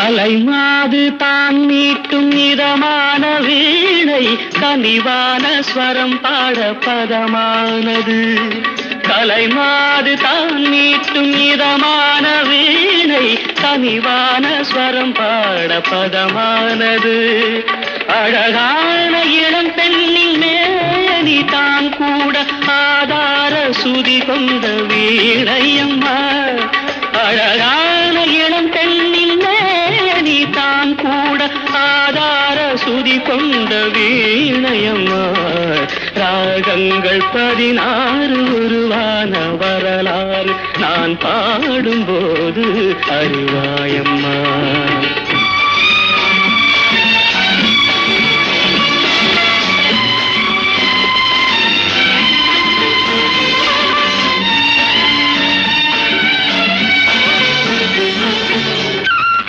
கலைமாது தான் மீட்டும் இதமான வீணை கனிவான ஸ்வரம் பாட பதமானது. கலைமாது தான் மீட்டும் இதமான வீணை கனிவான ஸ்வரம் பாட பதமானது. அழகான இளம் பெண்ணின் மேனி தான் கூட ஆதார சுதி கொண்ட வீணையம். ஆதார சுதி கொண்ட வீணையம்மா ராகங்கள் பதினாறு உருவான வரலாறு. நான் பாடும்போது அறிவாயம்மா.